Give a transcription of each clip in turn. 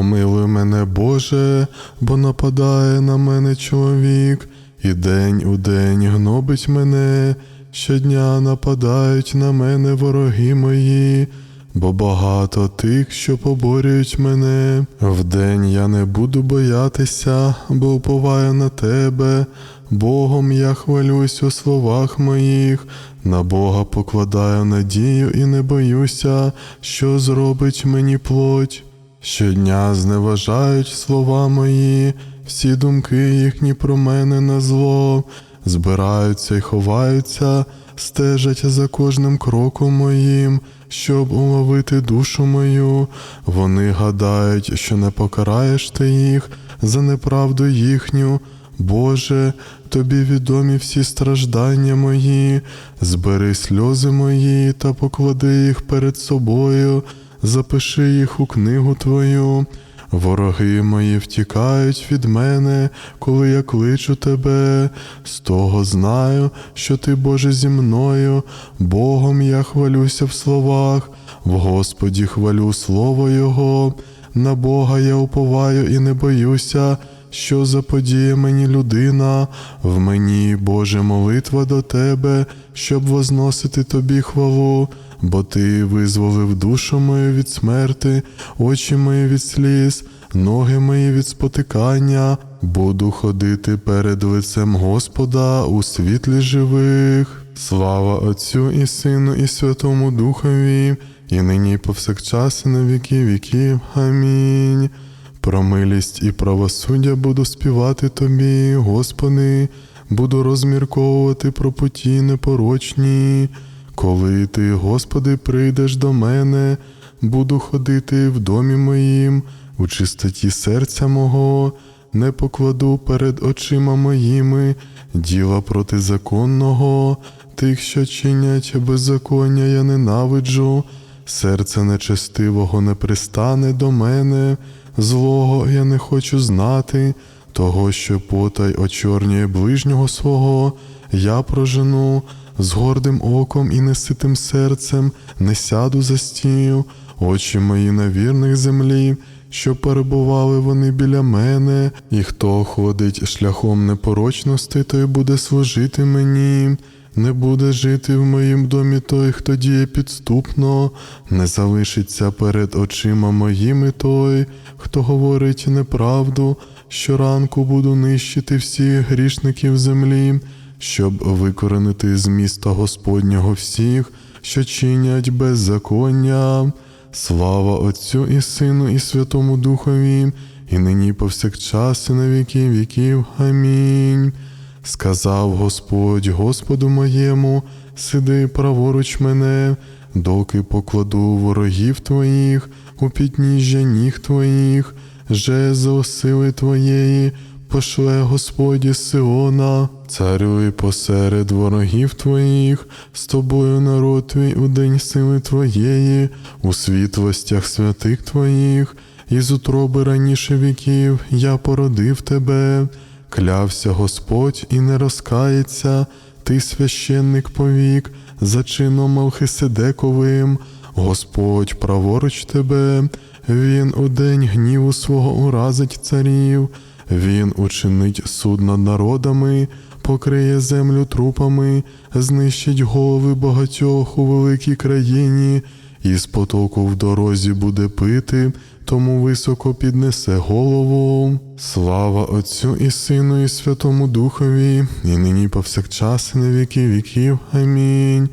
Помилуй мене, Боже, бо нападає на мене чоловік, і день у день гнобить мене, щодня нападають на мене вороги мої, бо багато тих, що поборюють мене. Вдень я не буду боятися, бо уповаю на тебе. Богом я хвалюсь у словах моїх, на Бога покладаю надію і не боюся, що зробить мені плоть. Щодня зневажають слова мої, всі думки їхні про мене на зло, збираються й ховаються, стежать за кожним кроком моїм, щоб уловити душу мою. Вони гадають, що не покараєш ти їх за неправду їхню. Боже, тобі відомі всі страждання мої, збери сльози мої та поклади їх перед собою, запиши їх у книгу Твою. Вороги мої втікають від мене, коли я кличу тебе. З того знаю, що ти, Боже, зі мною, Богом я хвалюся в словах, в Господі хвалю слово Його. На Бога я уповаю і не боюся, що заподіє мені людина, в мені, Боже, молитва до Тебе, щоб возносити Тобі хвалу, бо Ти визволив душу мою від смерти, очі мої від сліз, ноги мої від спотикання. Буду ходити перед лицем Господа у світлі живих. Слава Отцю і Сину, і Святому Духові, і нині і повсякчас, і на віки віків. Амінь. Про милість і правосуддя буду співати тобі, Господи, буду розмірковувати про путі непорочні. Коли ти, Господи, прийдеш до мене, буду ходити в домі моїм, у чистоті серця мого, не покладу перед очима моїми діла протизаконного, тих, що чинять беззаконня, я ненавиджу, серце нечестивого не пристане до мене, злого я не хочу знати, того, що потай очорнює ближнього свого, я прожену, з гордим оком і неситим серцем не сяду за стію, очі мої на вірних землі, що перебували вони біля мене, і хто ходить шляхом непорочності, той буде служити мені. Не буде жити в моїм домі той, хто діє підступно, не залишиться перед очима моїми той, хто говорить неправду, щоранку буду нищити всіх грішників землі, щоб викоренити з міста Господнього всіх, що чинять беззаконня. Слава Отцю і Сину, і Святому Духові, і нині повсякчас, і на віки віків. Амінь. Сказав Господь Господу моєму, сиди праворуч мене, доки покладу ворогів твоїх у підніжжя ніг твоїх, жезл сили твоєї, пошле Господь Сиона, царюй посеред ворогів твоїх, з тобою народ твій у день сили твоєї, у світлостях святих твоїх, із утроби раніше віків я породив тебе. Клявся Господь і не розкається, ти священник повік, за чином Мелхиседековим, Господь праворуч тебе, Він у день гніву свого уразить царів, Він учинить суд над народами, покриє землю трупами, знищить голови багатьох у великій країні, і з потоку в дорозі буде пити, тому високо піднесе голову. Слава Отцю і Сину, і Святому Духові, і нині повсякчас, і на віки віків. Амінь.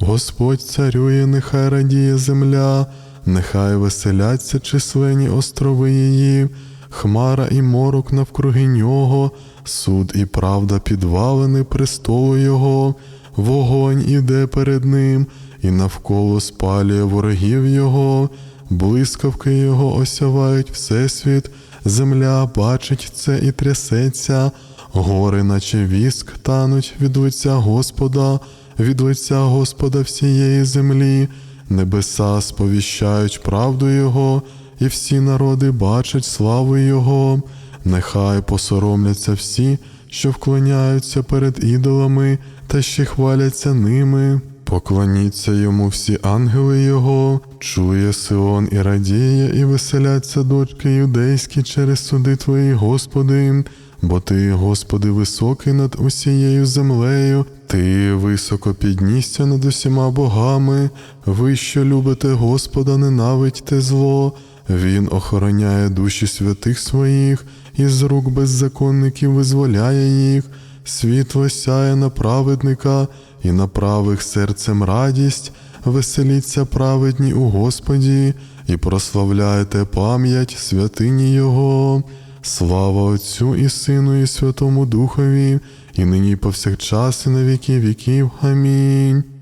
Господь царює, нехай радіє земля, нехай веселяться численні острови її, хмара і морок навкруги нього, суд і правда підвалини престолу Його, вогонь іде перед ним, і навколо спалює ворогів Його, блискавки Його осявають всесвіт, земля бачить це і трясеться, гори, наче віск, тануть від лиця Господа, від лиця Господа всієї землі, небеса сповіщають правду Його, і всі народи бачать славу Його. Нехай посоромляться всі, що вклоняються перед ідолами та ще хваляться ними. Поклоніться йому всі ангели Його, чує Сион і радіє, і веселяться дочки юдейські через суди Твої, Господи. Бо ти, Господи, високий над усією землею, ти високо піднісся над усіма богами. Ви, що любите Господа, ненавидьте зло. Він охороняє душі святих своїх, і з рук беззаконників визволяє їх. Світло сяє на праведника, і на правих серцем радість, веселіться праведні у Господі, і прославляйте пам'ять святині Його. Слава Отцю і Сину, і Святому Духові, і нині повсякчас, і на віки віків. Амінь.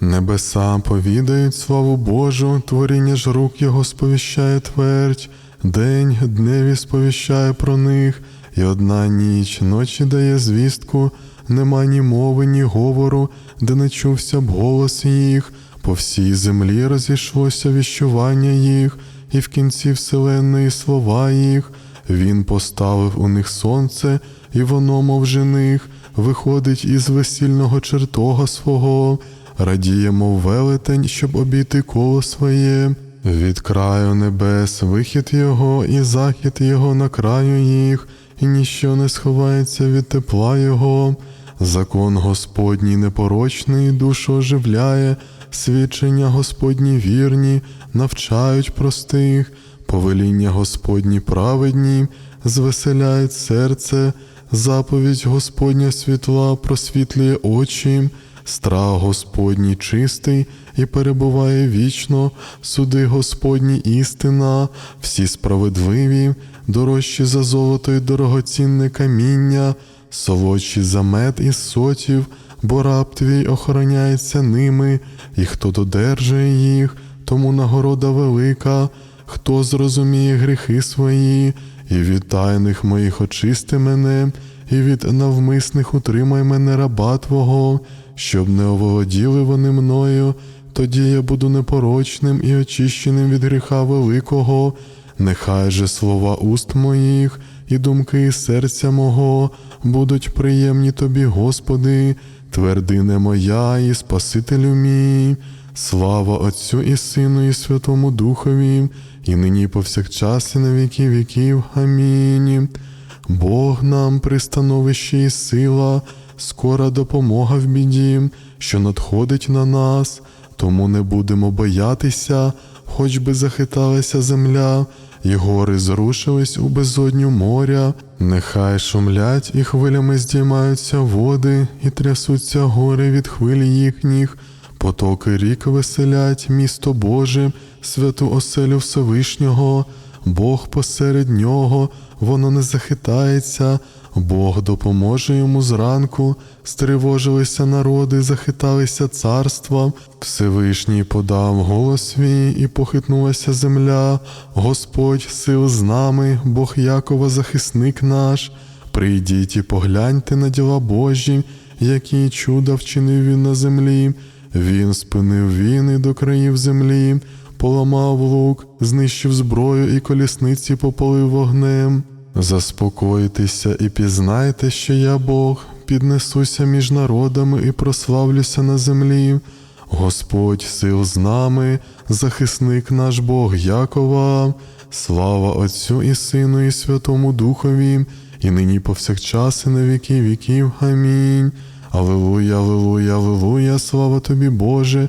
Небеса повідають славу Божу, творіння ж рук Його сповіщає твердь, день дневі сповіщає про них, і одна ніч ночі дає звістку, нема ні мови, ні говору, де не чувся б голос їх, по всій землі розійшлося віщування їх, і в кінці вселенної слова їх. Він поставив у них сонце, і воно, мов жених, виходить із весільного чертога свого, радіє, мов велетень, щоб обійти коло своє. Від краю небес вихід його, і захід його на краю їх, і ніщо не сховається від тепла його. Закон Господній непорочний душу оживляє, свідчення Господні вірні, навчають простих, повеління Господні праведні, звеселяють серце, заповідь Господня світла просвітлює очі, страх Господній чистий і перебуває вічно, суди Господні істина, всі справедливі, дорожчі за золото й дорогоцінне каміння, солодші за мед із сотів, бо раб твій охороняється ними, і хто додержує їх, тому нагорода велика, хто зрозуміє гріхи свої, і від тайних моїх очисти мене, і від навмисних утримай мене раба Твого, щоб не оволоділи вони мною, тоді я буду непорочним і очищеним від гріха великого. Нехай же слова уст моїх і думки серця мого будуть приємні тобі, Господи, твердине моя і Спасителю мій. Слава Отцю і Сину, і Святому Духові, і нині повсякчас, і на віки віків. Амінь. Бог нам пристановище і сила, скора допомога в біді, що надходить на нас, тому не будемо боятися, хоч би захиталася земля, і гори зрушились у безодню моря, нехай шумлять і хвилями здіймаються води, і трясуться гори від хвиль їхніх. Потоки рік веселять, місто Боже, святу оселю Всевишнього, Бог посеред нього, воно не захитається, Бог допоможе йому зранку, стривожилися народи, захиталися царства, Всевишній подав голос свій, і похитнулася земля, Господь сил з нами, Бог Якова захисник наш. Прийдіть і погляньте на діла Божі, які чуда вчинив він на землі. Він спинив війни до країв землі, поламав лук, знищив зброю і колісниці попалив вогнем. Заспокойтеся і пізнайте, що я Бог, піднесуся між народами і прославлюся на землі. Господь сил з нами, захисник наш Бог Якова, слава Отцю і Сину, і Святому Духові, і нині повсякчас, і на віки віків. Амінь. Аллилуйя, аллилуйя, аллилуйя, слава тобі, Боже,